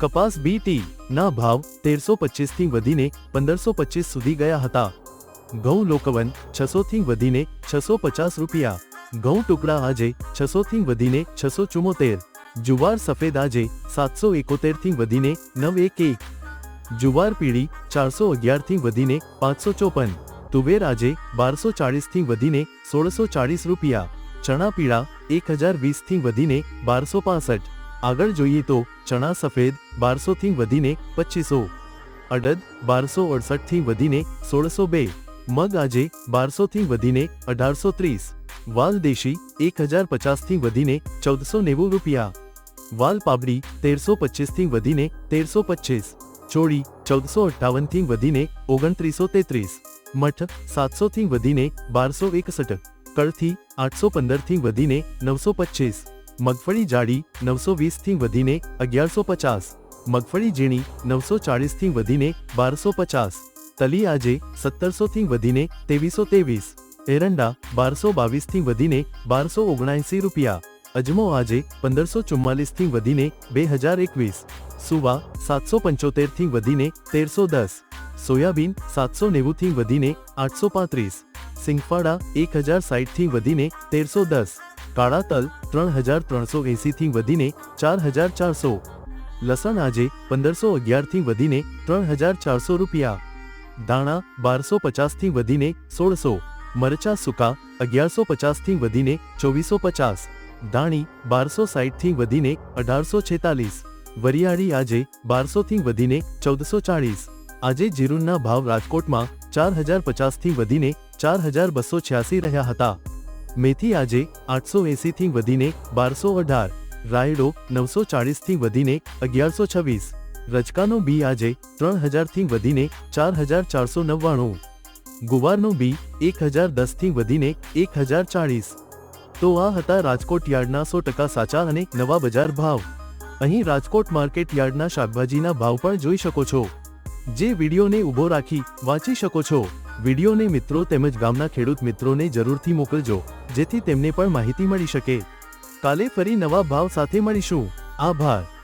કપાસ બીટી ના ભાવ તેરસો પચીસથી વધીને પંદરસો પચીસ સુધી ગયા હતા. ઘઉં લોકવન છસોથી વધીને છસો પચાસ રૂપિયા. ઘઉં ટુકડા આજે છસોથી વધીને છસો ચુમ્મોતેર જુવાર સફેદ આજે સાતસો એકોતેરથી વધીને નવ એક એક. જુવાર પીળી ચારસો અગિયારથી વધીને પાંચસો ચોપન. તુવેર આજે બારસો ચાળીસથી વધીને સોળસો ચાળીસ રૂપિયા. ચણા પીળા એક હજાર વીસથી વધીને બારસો પાસઠ. આગળ જોઈએ તો ચણા સફેદ બારસો થી વધીને પચીસો, અડદ બારસો અડસઠથી વધીને સોળસો બે, મગ આજે બારસો થી વધીને અઢારસો ત્રીસ, વાલ દેશી એક હજાર પચાસથી વધીને ચૌદસો નેવું રૂપિયા, વાલ પાબડી તેરસો પચીસથી વધીને તેરસો પચીસ, ચોળી ચૌદસો અઠ્ઠાવનથી વધીને ઓગણત્રીસો તેત્રીસ, મઠ સાતસો થી વધીને બારસો એકસઠ, કળથી આઠસો પંદરથી વધીને નવસો પચીસ મગફળી જાડી નવસો વીસથી વધીને અગિયારસો પચાસ. મગફળી ઝીણી નવસો ચાળીસથી વધીને બારસો પચાસ. તલી આજે સત્તરસો થી વધીને તેવીસો ત્રેવીસ. એરંડા બારસો બાવીસથી વધીને બારસો ઓગણસી રૂપિયા. અજમો આજે પંદરસો ચુમ્માલીસથી વધીને બે હજાર એકવીસ. સુવા સાતસો પંચોતેરથી વધીને તેરસો દસ. સોયાબીન સાતસો નેવું થી વધીને આઠસો પાંત્રીસ. સિંગફાડા એક હજાર સાઠથી વધીને તેરસો દસ. કાળા તલ ત્રણ હજાર ત્રણસો એંસીથી વધીને ચાર હજાર ચારસો. લસણ આજે પંદરસો અગિયારથી વધીને ત્રણ હજાર ચારસો રૂપિયા. દાણા બારસો પચાસથી વધીને સોળસો. મરચા સૂકા અગિયારસો પચાસથી વધીને ચોવીસો પચાસ. દાણી બારસો સાઠથી વધીને અઢારસો છેતાલીસ. વરિયાળી આજે બારસોથી વધીને ચૌદસો ચાળીસ. આજે જીરુંના ભાવ રાજકોટમાં ચાર હજાર પચાસથી વધીને ચાર હજાર બસો છ્યાસી રહ્યા હતા. મેથી આજે આઠસો એંસીથી વધીને બારસો અઢાર, રાયડો નવસો ચાળીસથી વધીને અગિયારસો છવ્વીસ રચકાનો બી આજે ત્રણ હજારથી વધીને ચાર હજાર ચારસો નવ્વાણું, ગુવારનો બી એક હજાર દસથી વધીને એક હજાર ચાળીસ. તો આ હતા રાજકોટ યાર્ડના સો ટકા સાચા અને નવા બજાર ભાવ. અહીં રાજકોટ માર્કેટ યાર્ડના શાકભાજીના ભાવ પણ જોઈ શકો છો. જે વિડીયોને ઊભો રાખી વાંચી શકો છો. વિડીયોને મિત્રો તેમજ ગામના ખેડૂત મિત્રોને જરૂરથી મોકલજો, જેથી તેમને પણ માહિતી મળી શકે. કાલે ફરી નવા ભાવ સાથે મળીશું. આભાર.